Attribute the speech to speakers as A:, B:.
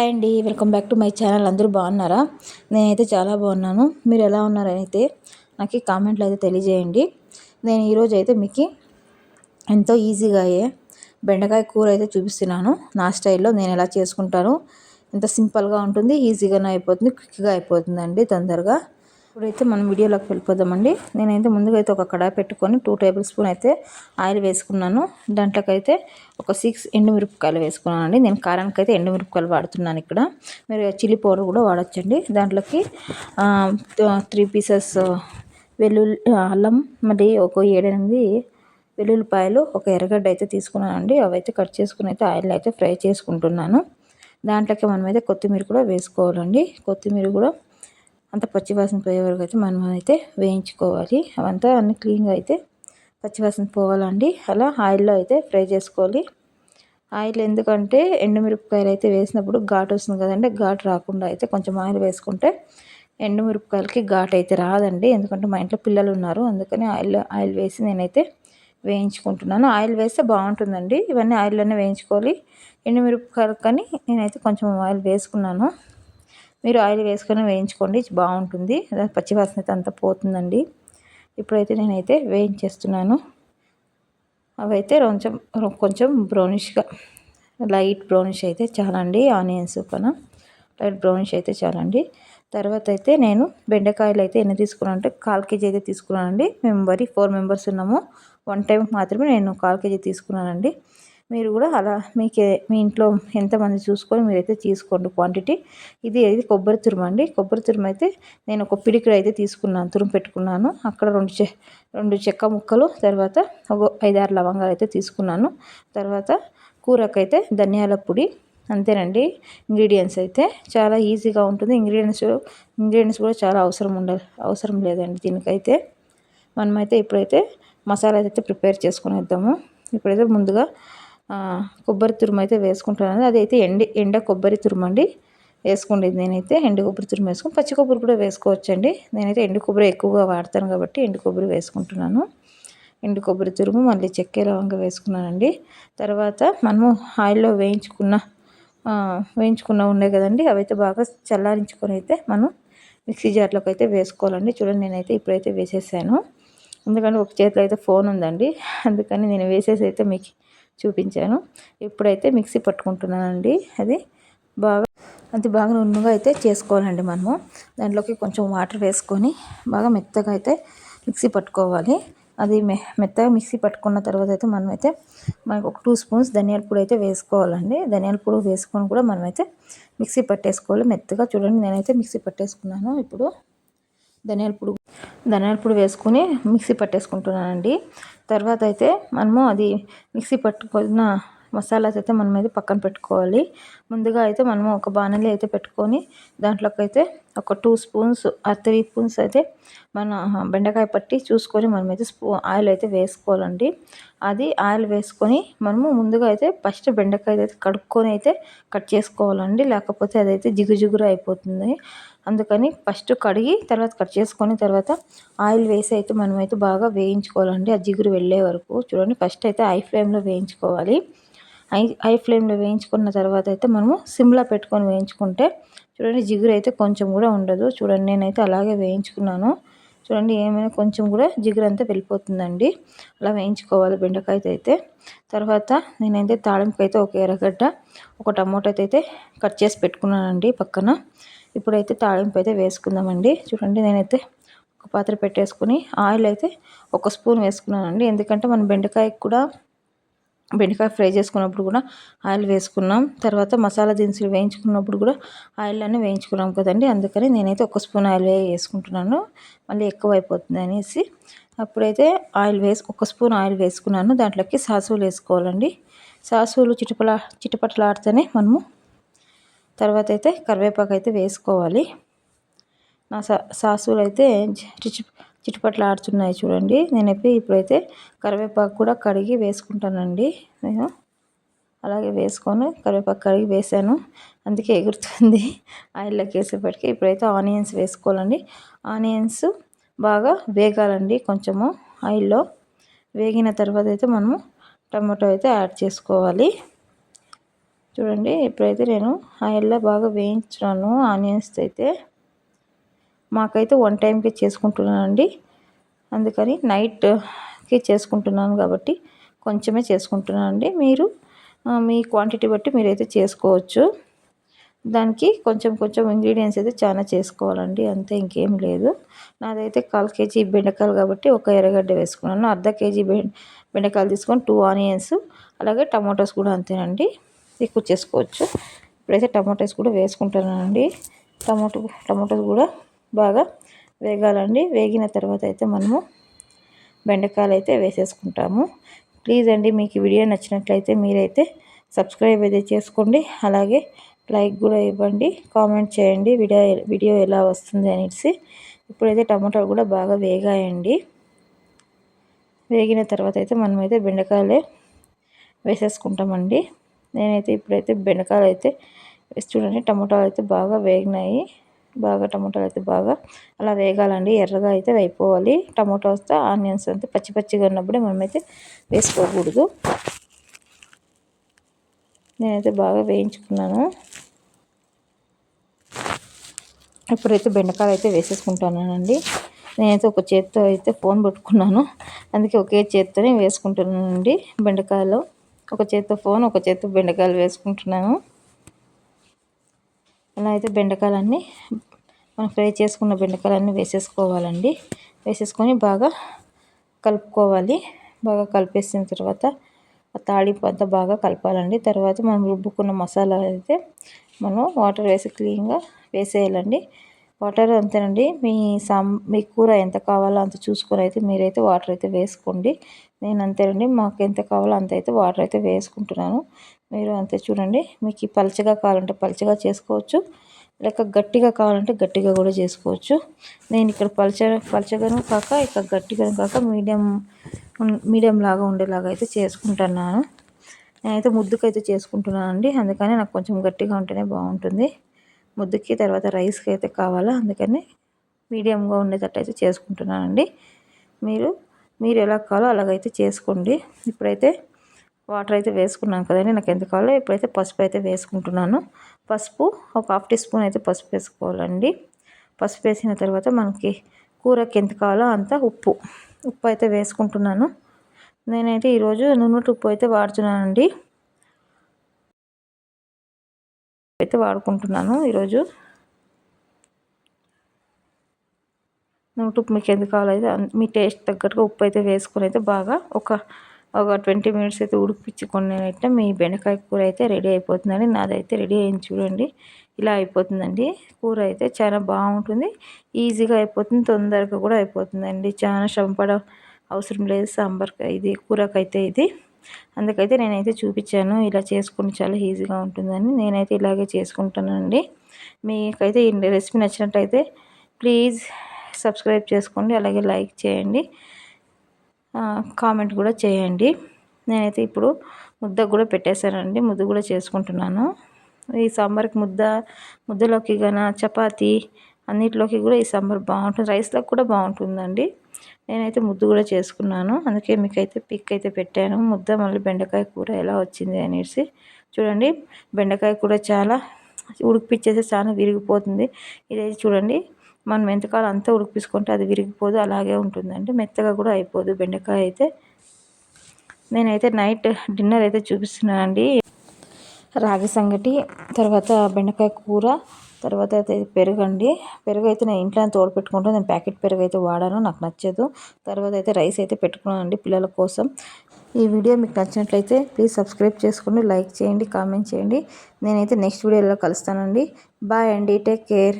A: Hi అండి welcome back to my channel. అందరూ బాగున్నారా? నేనైతే చాలా బాగున్నాను. మీరు ఎలా ఉన్నారనైతే నాకు కామెంట్లు అయితే తెలియజేయండి. నేను ఈరోజు అయితే మీకు ఎంతో ఈజీగా అయ్యే బెండకాయ కూర అయితే చూపిస్తున్నాను. నా స్టైల్లో నేను ఎలా చేసుకుంటాను. ఎంత సింపుల్గా ఉంటుంది ఈజీగానే అయిపోతుంది క్విక్గా అయిపోతుందండి తొందరగా. ఇప్పుడైతే మనం వీడియోలోకి వెళ్ళిపోదామండి. నేనైతే ముందుగా అయితే ఒక కడాయి పెట్టుకొని టూ టేబుల్ స్పూన్ అయితే ఆయిల్ వేసుకున్నాను. దాంట్లోకైతే ఒక సిక్స్ ఎండుమిరపకాయలు వేసుకున్నాను అండి నేను కారానికి అయితే ఎండుమిరపకాయలు వాడుతున్నాను ఇక్కడ. మీరు చిల్లీ పౌడర్ కూడా వాడచ్చండి. దాంట్లోకి త్రీ పీసెస్ వెల్లుల్లి అల్లం మరి ఒక ఏడెనిమిది వెల్లుల్లిపాయలు ఒక ఎర్రగడ్డ అయితే తీసుకున్నానండి. అవి అయితే కట్ చేసుకుని అయితే ఆయిల్ అయితే ఫ్రై చేసుకుంటున్నాను. దాంట్లోకి మనమైతే కొత్తిమీర కూడా వేసుకోవాలండి. కొత్తిమీర కూడా అంత పచ్చివాసన పోయే వరకు అయితే మనం అయితే వేయించుకోవాలి. అవంతా అన్ని క్లీన్గా అయితే పచ్చివాసన పోవాలండి. అలా ఆయిల్లో అయితే ఫ్రై చేసుకోవాలి. ఆయిల్ ఎందుకంటే ఎండుమిరపకాయలు అయితే వేసినప్పుడు ఘాటు వస్తుంది కదండి ఘాటు రాకుండా అయితే కొంచెం ఆయిల్ వేసుకుంటే ఎండుమిరపకాయలకి ఘాటు అయితే రాదండి. ఎందుకంటే మా ఇంట్లో పిల్లలు ఉన్నారు అందుకని ఆయిల్ ఆయిల్ వేసి నేనైతే వేయించుకుంటున్నాను. ఆయిల్ వేస్తే బాగుంటుందండి. ఇవన్నీ ఆయిల్లోనే వేయించుకోవాలి. ఎండుమిరపకాయలు కానీ నేనైతే కొంచెం ఆయిల్ వేసుకున్నాను. మీరు ఆయిల్ వేసుకొని వేయించుకోండి బాగుంటుంది. పచ్చివాసన అయితే అంతా పోతుందండి. ఇప్పుడైతే నేనైతే వేయించేస్తున్నాను. అవైతే కొంచెం కొంచెం బ్రౌనిష్గా లైట్ బ్రౌనిష్ అయితే చాలండి. ఆనియన్స్ పన లైట్ బ్రౌనిష్ అయితే చాలండి. తర్వాత అయితే నేను బెండకాయలు అయితే ఎన్ని తీసుకున్నాను అంటే కాల్ కేజీ అయితే తీసుకున్నానండి. మేము వరి ఫోర్ మెంబర్స్ ఉన్నాము. వన్ టైం మాత్రమే నేను కాల్ కేజీ తీసుకున్నానండి. మీరు కూడా అలా మీకే మీ ఇంట్లో ఎంతమంది చూసుకొని మీరైతే తీసుకోండి క్వాంటిటీ ఇది అయితే కొబ్బరి తురుము అండి. కొబ్బరి తురుము అయితే నేను ఒక పిడికిడు అయితే తీసుకున్నాను తురుము పెట్టుకున్నాను. అక్కడ రెండు చె రెండు చెక్క ముక్కలు తర్వాత ఒక ఐదారు లవంగాలు అయితే తీసుకున్నాను. తర్వాత కూరకైతే ధనియాల పొడి అంతేనండి. ఇంగ్రీడియంట్స్ అయితే చాలా ఈజీగా ఉంటుంది. ఇంగ్రీడియంట్స్ ఇంగ్రీడియంట్స్ కూడా చాలా అవసరం ఉండదు అవసరం లేదండి దీనికైతే. మనమైతే ఇప్పుడైతే మసాలా అయితే ప్రిపేర్ చేసుకునేద్దాము. ఇప్పుడైతే ముందుగా కొబ్బరి తురుము అయితే వేసుకుంటున్నాను అదైతే ఎండి ఎండ కొబ్బరి తురుము అండి. వేసుకుండేది నేనైతే ఎండు కొబ్బరి తురుము వేసుకుని పచ్చి కొబ్బరి కూడా వేసుకోవచ్చండి. నేనైతే ఎండు కొబ్బరి ఎక్కువగా వాడతాను కాబట్టి ఎండు కొబ్బరి వేసుకుంటున్నాను. ఎండు కొబ్బరి తురుము మళ్ళీ చెక్క లవంగా వేసుకున్నానండి. తర్వాత మనము ఆయిల్లో వేయించుకున్న వేయించుకున్న ఉండే కదండి అవైతే బాగా చల్లారించుకొని అయితే మనం మిక్సీ జార్లోకి అయితే వేసుకోవాలండి. చూడండి నేనైతే ఇప్పుడైతే వేసేసాను. ఎందుకంటే ఒక చేతిలో అయితే ఫోన్ ఉందండి. అందుకని నేను వేసేసి అయితే మీకు చూపించాను. ఇప్పుడైతే మిక్సీ పట్టుకుంటున్నానండి. అది బాగా అది బాగా నున్నుగా అయితే చేసుకోవాలండి మనము. దాంట్లోకి కొంచెం వాటర్ వేసుకొని బాగా మెత్తగా అయితే మిక్సీ పట్టుకోవాలి. అది మె మెత్తగా మిక్సీ పట్టుకున్న తర్వాత అయితే మనమైతే మనకు ఒక టూ స్పూన్స్ ధనియాల పొడి అయితే వేసుకోవాలండి. ధనియాల పొడి వేసుకొని కూడా మనమైతే మిక్సీ పట్టేసుకోవాలి. మెత్తగా చూడండి నేనైతే మిక్సీ పట్టేసుకున్నాను. ఇప్పుడు ధనియాల పొడి ధనియాల పొడి వేసుకొని మిక్సీ పట్టేసుకుంటున్నానండి. తర్వాత అయితే మనము అది మిక్సీ పట్టుకున్న మసాలాస్ అయితే మనం అయితే పక్కన పెట్టుకోవాలి. ముందుగా అయితే మనము ఒక బాణలి అయితే పెట్టుకొని దాంట్లోకి అయితే ఒక టూ స్పూన్స్ ఆ త్రీ స్పూన్స్ అయితే మన బెండకాయ పట్టి చూసుకొని మనమైతే స్పూ ఆయిల్ అయితే వేసుకోవాలండి. అది ఆయిల్ వేసుకొని మనము ముందుగా అయితే ఫస్ట్ బెండకాయ అయితే కడుక్కొని అయితే కట్ చేసుకోవాలండి. లేకపోతే అదైతే జిగురు జిగురు అయిపోతుంది. అందుకని ఫస్ట్ కడిగి తర్వాత కట్ చేసుకొని తర్వాత ఆయిల్ వేసి అయితే మనమైతే బాగా వేయించుకోవాలండి. ఆ జిగురు వెళ్ళే వరకు చూడండి ఫస్ట్ అయితే హై ఫ్లేమ్లో వేయించుకోవాలి. హై హై ఫ్లేమ్లో వేయించుకున్న తర్వాత అయితే మనము సిమ్లా పెట్టుకొని వేయించుకుంటే చూడండి జిగురు అయితే కొంచెం కూడా ఉండదు. చూడండి నేనైతే అలాగే వేయించుకున్నాను. చూడండి ఏమైనా కొంచెం కూడా జిగురు అంతా వెళ్ళిపోతుందండి. అలా వేయించుకోవాలి బెండకాయ అయితే. తర్వాత నేనైతే తాళింపు అయితే ఒక ఎర్రగడ్డ ఒక టమోటా అయితే కట్ చేసి పెట్టుకున్నానండి పక్కన. ఇప్పుడైతే తాళింపు అయితే వేసుకుందామండి. చూడండి నేనైతే ఒక పాత్ర పెట్టేసుకుని ఆయిల్ అయితే ఒక స్పూన్ వేసుకున్నానండి. ఎందుకంటే మనం బెండకాయకి కూడా బెండకాయ ఫ్రై చేసుకున్నప్పుడు కూడా ఆయిల్ వేసుకున్నాం. తర్వాత మసాలా దినుసులు వేయించుకున్నప్పుడు కూడా ఆయిల్ అన్నీ వేయించుకున్నాం కదండి. అందుకని నేనైతే ఒక స్పూన్ ఆయిల్ వేసుకుంటున్నాను. మళ్ళీ ఎక్కువ అయిపోతుంది అనేసి. అప్పుడైతే ఆయిల్ వేసి ఒక స్పూన్ ఆయిల్ వేసుకున్నాను. దాంట్లోకి సాసువులు వేసుకోవాలండి. సాసులు చిటపలా చిటపటలాడితేనే మనము తర్వాత అయితే కరివేపాకు అయితే వేసుకోవాలి. నా సా సాసులు అయితే చిటపట్లు ఆడుతున్నాయి చూడండి. నేనైతే ఇప్పుడైతే కరివేపాకు కూడా కడిగి వేసుకుంటానండి నేను. అలాగే వేసుకొని కరివేపాకు కడిగి వేసాను. అందుకే ఎగురుతుంది. ఆయిల్లోకి వేసేపటికి ఇప్పుడైతే ఆనియన్స్ వేసుకోవాలండి. ఆనియన్స్ బాగా వేగాలండి కొంచెము ఆయిల్లో. వేగిన తర్వాత అయితే మనము టమాటో అయితే యాడ్ చేసుకోవాలి. చూడండి ఇప్పుడైతే నేను ఆయిల్లో బాగా వేయించాను ఆనియన్స్ అయితే మాకైతే వన్ టైంకి చేసుకుంటున్నానండి. అందుకని నైట్కి చేసుకుంటున్నాను కాబట్టి కొంచెమే చేసుకుంటున్నాను అండి మీరు మీ క్వాంటిటీ బట్టి మీరైతే చేసుకోవచ్చు. దానికి కొంచెం కొంచెం ఇంగ్రీడియంట్స్ అయితే చాలా చేసుకోవాలండి. అంతే ఇంకేం లేదు. నాదైతే కాల్ కేజీ బెండకాయలు కాబట్టి ఒక ఎర్రగడ్డ వేసుకున్నాను. అర్ధ కేజీ బెండకాయలు తీసుకొని టూ ఆనియన్స్ అలాగే టమాటోస్ కూడా అంతేనండి. ఎక్కువ చేసుకోవచ్చు. ఇప్పుడైతే టమాటోస్ కూడా వేసుకుంటానండి. టమాటో టమాటోస్ కూడా బాగా వేగాలండి. వేగిన తర్వాత అయితే మనము బెండకాయలు అయితే వేసేసుకుంటాము. ప్లీజ్ అండి మీకు వీడియో నచ్చినట్లయితే మీరైతే సబ్స్క్రైబ్ అయితే చేసుకోండి. అలాగే లైక్ కూడా ఇవ్వండి. కామెంట్ చేయండి వీడియో వీడియో ఎలా వస్తుంది అనేసి. ఇప్పుడైతే టమాటాలు కూడా బాగా వేగాయండి. వేగిన తర్వాత అయితే మనమైతే బెండకాయలే వేసేసుకుంటామండి. నేనైతే ఇప్పుడైతే బెండకాయలు అయితే చూడండి టమోటాలు అయితే బాగా వేగినాయి. బాగా టమోటాలు అయితే బాగా అలా వేగాలండి ఎర్రగా అయితే అయిపోవాలి. వస్తే ఆనియన్స్ అంతా పచ్చి పచ్చిగా ఉన్నప్పుడే మనమైతే వేసుకోకూడదు. నేనైతే బాగా వేయించుకున్నాను. ఇప్పుడైతే బెండకాయలు అయితే వేసేసుకుంటానండి నేనైతే ఒక చేత్తో అయితే ఫోన్ పట్టుకున్నాను. అందుకే ఒకే చేత్తోనే వేసుకుంటున్నానండి బెండకాయలు. ఒక చేత్తో ఫోన్ ఒక చేత్తో బెండకాయలు వేసుకుంటున్నాను. అలా అయితే బెండకాయలన్నీ మనం ఫ్రై చేసుకున్న బెండకాయలన్నీ వేసేసుకోవాలండి. వేసేసుకొని బాగా కలుపుకోవాలి. బాగా కలిపేసిన తర్వాత ఆ పద్ద అంతా బాగా కలపాలండి. తర్వాత మనం రుబ్బుకున్న మసాలా అయితే మనం వాటర్ వేసి క్లీన్గా వేసేయాలండి. వాటర్ అంతేనండి. మీ సాం మీ కూర ఎంత కావాలో అంత చూసుకొని అయితే మీరైతే వాటర్ అయితే వేసుకోండి. నేను అంతేనండి. మాకు ఎంత కావాలో అంత అయితే వాటర్ అయితే వేసుకుంటున్నాను. మీరు అంతే చూడండి. మీకు పలచగా కావాలంటే పలచగా చేసుకోవచ్చు. లేక గట్టిగా కావాలంటే గట్టిగా కూడా చేసుకోవచ్చు. నేను ఇక్కడ పలచ పలచగాను కాక ఇక గట్టిగాను కాక మీడియం మీడియం లాగా ఉండేలాగా అయితే చేసుకుంటున్నాను. నేనైతే ముద్దుకైతే చేసుకుంటున్నాను అండి అందుకని నాకు కొంచెం గట్టిగా ఉంటేనే బాగుంటుంది. ముద్దుకి తర్వాత రైస్కి అయితే కావాలా? అందుకని మీడియంగా ఉండేటట్టు అయితే చేసుకుంటున్నానండి. మీరు మీరు ఎలా కావాలో అలాగైతే చేసుకోండి. ఇప్పుడైతే వాటర్ అయితే వేసుకున్నాను కదండి నాకు ఎంత కావాలో ఇప్పుడైతే పసుపు అయితే వేసుకుంటున్నాను. పసుపు ఒక హాఫ్ టీ స్పూన్ అయితే పసుపు వేసుకోవాలండి. పసుపు వేసిన తర్వాత మనకి కూరకి ఎంత కావాలో అంత ఉప్పు ఉప్పు అయితే వేసుకుంటున్నాను. నేనైతే ఈరోజు నూనె ఉప్పు అయితే వాడుతున్నానండి. అయితే వాడుకుంటున్నాను. ఈరోజు ఉప్పు మీకు ఎందుకు కావాలైతే మీ టేస్ట్ తగ్గట్టుగా ఉప్పు అయితే వేసుకొని అయితే బాగా ఒక ఒక ట్వంటీ మినిట్స్ అయితే ఉడికిపించుకొని అయితే మీ బెండకాయ కూర అయితే రెడీ అయిపోతుందండి. నాదైతే రెడీ అయింది చూడండి. ఇలా అయిపోతుందండి. కూర అయితే చాలా బాగుంటుంది. ఈజీగా అయిపోతుంది. తొందరగా కూడా అయిపోతుందండి. చాలా శ్రమపడ అవసరం లేదు. సాంబార్ ఇది కూరకైతే ఇది. అందుకైతే నేనైతే చూపించాను. ఇలా చేసుకుని చాలా ఈజీగా ఉంటుందని నేనైతే ఇలాగే చేసుకుంటానండి. మీకైతే ఈ రెసిపీ నచ్చినట్టయితే ప్లీజ్ సబ్స్క్రైబ్ చేసుకోండి. అలాగే లైక్ చేయండి. కామెంట్ కూడా చేయండి. నేనైతే ఇప్పుడు ముద్ద కూడా పెట్టేశానండి. ముద్ద కూడా చేసుకుంటున్నాను. ఈ సాంబార్కి ముద్ద ముద్దలోకి గన చపాతీ అన్నిటిలోకి కూడా ఈ సాంబార్ బాగుంటుంది. రైస్లోకి కూడా బాగుంటుందండి. నేనైతే ముద్దు కూడా చేసుకున్నాను. అందుకే మీకైతే పిక్ అయితే పెట్టాను. ముద్ద మళ్ళీ బెండకాయ కూర ఎలా వచ్చింది అనేసి. చూడండి బెండకాయ కూడా చాలా ఉడికిపించేసి చాలా విరిగిపోతుంది. ఇదైతే చూడండి మనం ఎంతకాలం అంతా ఉడికిపించుకుంటే అది విరిగిపోదు అలాగే ఉంటుందండి. మెత్తగా కూడా అయిపోదు బెండకాయ అయితే. నేనైతే నైట్ డిన్నర్ అయితే చూపిస్తున్నానండి. రాగి సంగటి తర్వాత బెండకాయ కూర తర్వాత అయితే పెరుగు అండి పెరుగు అయితే నేను ఇంట్లో తోడు పెట్టుకుంటాను నేను ప్యాకెట్ పెరుగు అయితే వాడాను. నాకు నచ్చదు. తర్వాత అయితే రైస్ అయితే పెట్టుకున్నాను అండి పిల్లల కోసం. ఈ వీడియో మీకు నచ్చినట్లయితే ప్లీజ్ సబ్స్క్రైబ్ చేసుకోండి లైక్ చేయండి కామెంట్ చేయండి. నేనైతే నెక్స్ట్ వీడియోలో కలుస్తానండి. బాయ్ అండి. Take care.